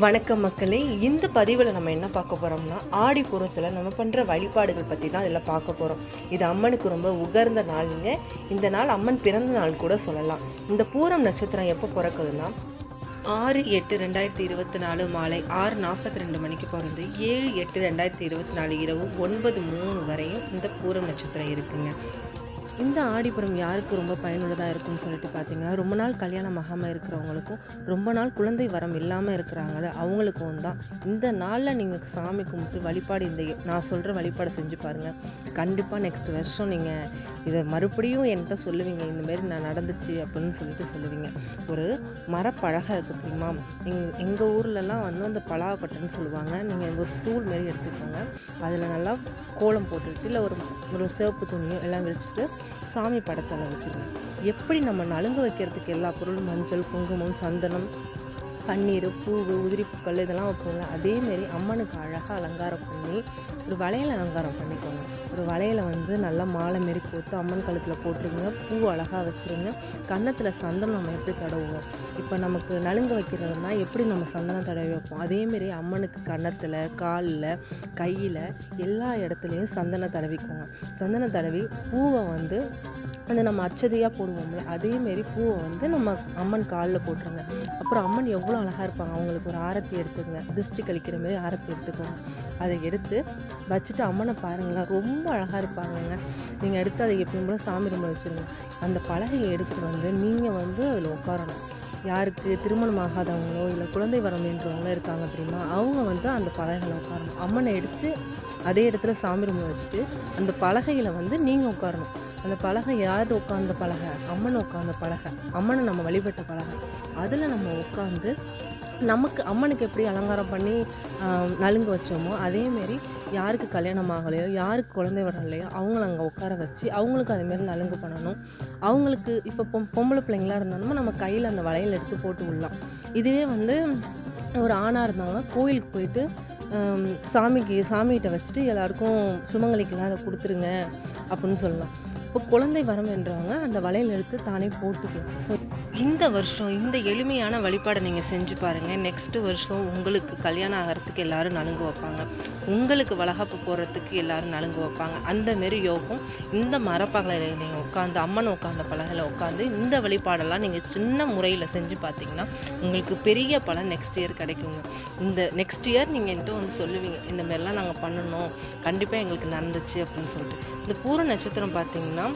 வணக்கம் மக்களே. இந்த பதிவில் நம்ம என்ன பார்க்க போகிறோம்னா ஆடி பூரத்தில் நம்ம பண்ணுற வழிபாடுகள் பற்றி தான் இதில் பார்க்க போகிறோம் இது அம்மனுக்கு ரொம்ப உகர்ந்த நாளுங்க. இந்த நாள் அம்மன் பிறந்த நாள் கூட சொல்லலாம். இந்த பூரம் நட்சத்திரம் எப்போ பிறக்குதுன்னா ஆறு எட்டு ரெண்டாயிரத்தி இருபத்தி நாலு மாலை ஆறு நாற்பத்தி ரெண்டு மணிக்கு பிறந்து ஏழு எட்டு ரெண்டாயிரத்தி இருபத்தி நாலு இரவு ஒன்பது மூணு வரையும் இந்த பூரம் நட்சத்திரம் இருக்குங்க. இந்த ஆடிப்புறம் யாருக்கு ரொம்ப பயனுள்ளதாக இருக்கும்னு சொல்லிட்டு பார்த்தீங்கன்னா ரொம்ப நாள் கல்யாணம் ஆகாமல் இருக்கிறவங்களுக்கும் ரொம்ப நாள் குழந்தை வரம் இல்லாமல் இருக்கிறாங்கள அவங்களுக்கும் தான். இந்த நாளில் நீங்கள் சாமி கும்பிட்டு வழிபாடு இந்த நான் சொல்கிற வழிபாடு செஞ்சு பாருங்கள் கண்டிப்பாக நெக்ஸ்ட் வருஷம் நீங்கள் இதை மறுபடியும் என்கிட்ட சொல்லுவீங்க இந்தமாரி நான் நடந்துச்சு அப்படின்னு சொல்லிட்டு சொல்லுவீங்க. ஒரு மரப்பழகை இருக்குது தெரியுமா? எங் எங்கள் ஊர்லலாம் வந்து அந்த பலாப்பட்டைன்னு சொல்லுவாங்க. நீங்கள் ஒரு ஸ்டூல் மாரி எடுத்துக்கோங்க. அதில் நல்லா கோலம் போட்டுக்கிட்டு இல்லை ஒரு ஒரு சிவப்பு துணியோ எல்லாம் வச்சுட்டு சாமி படத்தில் வச்சுருங்க எப்படி நம்ம நலுங்கு வைக்கிறதுக்கு எல்லா பொருளும் மஞ்சள் குங்குமம் சந்தனம் பன்னீர் பூவு உதிரிப்பூக்கள் இதெல்லாம் வைப்போம்ல. அதேமாரி அம்மனுக்கு அழகாக அலங்காரம் பண்ணி ஒரு வளையல் அலங்காரம் பண்ணிக்கோங்க. ஒரு வளையல வந்து நல்லா மாலை மாரி போட்டு அம்மன் கழுத்தில் போட்டுருங்க. பூ அழகாக வச்சுருங்க. கன்னத்தில் சந்தனம் நம்ம எப்படி தடவுவோம்? இப்போ நமக்கு நலுங்கு வைக்கிறதுனா எப்படி நம்ம சந்தனம் தடவி வைப்போம்? அதேமாரி அம்மனுக்கு கன்னத்தில் காலில் கையில் எல்லா இடத்துலையும் சந்தனம் தடவிக்கோங்க. சந்தனம் தடவி பூவை வந்து அந்த நம்ம அச்சதையாக போடுவோம்ல அதேமாரி பூவை வந்து நம்ம அம்மன் காலில் போட்டுருங்க. அப்புறம் அம்மன் எவ்வளோ அவ்வளோ அழகாக இருப்பாங்க. அவங்களுக்கு ஒரு ஆரத்தி எடுத்துக்கங்க. திருஷ்டி கழிக்கிற மாதிரி ஆரத்தி எடுத்துக்கோங்க. அதை எடுத்து வச்சுட்டு அம்மனை பாருங்களேன். ரொம்ப அழகாக இருப்பாங்கங்க. நீங்கள் எடுத்து அதை எப்பயும் போல சாமி ரூமில் வச்சுருங்க. அந்த பலகையை எடுத்துகிட்டு வந்து நீங்கள் வந்து அதில் உட்காரணும். யாருக்கு திருமணம் ஆகாதவங்களோ இல்லை குழந்தை வரம் வேண்டுறவங்களோ இருக்காங்க அப்படின்னா அவங்க வந்து அந்த பலகையில் உட்காரணும். அம்மனை எடுத்து அதே இடத்துல சாமி ரூமில் வச்சுட்டு அந்த பலகையில் வந்து நீங்கள் உட்காரணும். அந்த பலகை யார் உட்காந்த பலகை? அம்மன் உட்காந்த பலகை. அம்மனை நம்ம வழிபட்ட பலகை. அதில் நம்ம உட்காந்து நமக்கு அம்மனுக்கு எப்படி அலங்காரம் பண்ணி நலுங்கு வச்சோமோ அதேமாரி யாருக்கு கல்யாணம் ஆகலையோ யாருக்கு குழந்தை வரலையோ அவங்கள அங்கே உட்கார வச்சு அவங்களுக்கு அதேமாரி நலுங்கு பண்ணணும். அவங்களுக்கு இப்போ பொம் பொம்பளை பிள்ளைங்களா இருந்தாலும் நம்ம கையில் அந்த வளையல் எடுத்து போட்டு விடலாம். இதுவே வந்து ஒரு ஆணாக இருந்தாங்கன்னா கோயிலுக்கு போயிட்டு சாமிக்கு சாமிகிட்ட வச்சுட்டு எல்லாருக்கும் சுமங்கலிக்கெல்லாம் அதை கொடுத்துருங்க அப்படின்னு சொல்லலாம். இப்போ குழந்தை வரம் என்றவங்க அந்த வளையல் எடுத்து தானே போட்டுக்கலாம் ஸோ இந்த வருஷம் இந்த எளிமையான வழிபாடை நீங்கள் செஞ்சு பாருங்கள் நெக்ஸ்ட்டு வருஷம் உங்களுக்கு கல்யாணம் ஆகிறதுக்கு எல்லாரும் நலுங்கு வைப்பாங்க. உங்களுக்கு வளகாப்பு போகிறதுக்கு எல்லாரும் நலுங்கு வைப்பாங்க. அந்த மாரி யோகம் இந்த மரப்பகலையில் நீங்கள் உட்காந்து அம்மன் உட்காந்த பலகையில் உட்காந்து இந்த வழிபாடெல்லாம் நீங்கள் சின்ன முறையில் செஞ்சு பார்த்தீங்கன்னா உங்களுக்கு பெரிய பலன் நெக்ஸ்ட் இயர் கிடைக்குங்க. இந்த நெக்ஸ்ட் இயர் நீங்கள் என்கிட்ட வந்து சொல்லுவீங்க இந்த மாதிரிலாம் நாங்கள் பண்ணணும். கண்டிப்பாக எங்களுக்கு நடந்துச்சு அப்படின்னு சொல்லிட்டு. இந்த பூர நட்சத்திரம் பார்த்தீங்கன்னா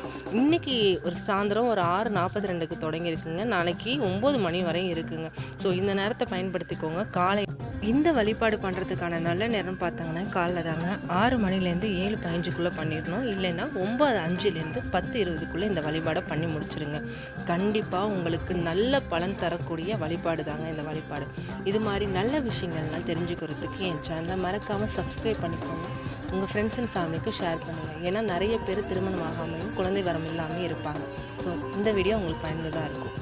இன்னைக்கு ஒரு சாயந்தரம் ஒரு ஆறு நாற்பத்தி ரெண்டுக்கு தொடங்கியிருக்குங்க. நாளைக்கு ஒம்பது மணி வரையும் இருக்குங்க. ஸோ இந்த நேரத்தை பயன்படுத்திக்கோங்க. காலை இந்த வழிபாடு பண்ணுறதுக்கான நல்ல நேரம் பார்த்தாங்கன்னா காலைல தாங்க ஆறு மணிலேருந்து ஏழு பதினஞ்சுக்குள்ளே பண்ணிடணும். இல்லைன்னா ஒம்பது அஞ்சுலேருந்து பத்து இருபதுக்குள்ளே இந்த வழிபாடை பண்ணி முடிச்சிருங்க. கண்டிப்பாக உங்களுக்கு நல்ல பலன் தரக்கூடிய வழிபாடு தாங்க இந்த வழிபாடு. இது மாதிரி நல்ல விஷயங்கள்லாம் தெரிஞ்சுக்கிறதுக்கு என் சேனலை மறக்காமல் சப்ஸ்கிரைப் பண்ணிக்கோங்க. உங்கள் ஃப்ரெண்ட்ஸ் அண்ட் ஃபேமிலிக்கும் ஷேர் பண்ணுங்கள் ஏன்னா நிறைய பேர் திருமணம் ஆகாமலும் குழந்தை வரம் இல்லாமல் இருப்பாங்க. ஸோ இந்த வீடியோ உங்களுக்கு பயனுள்ளதாக இருக்கும்.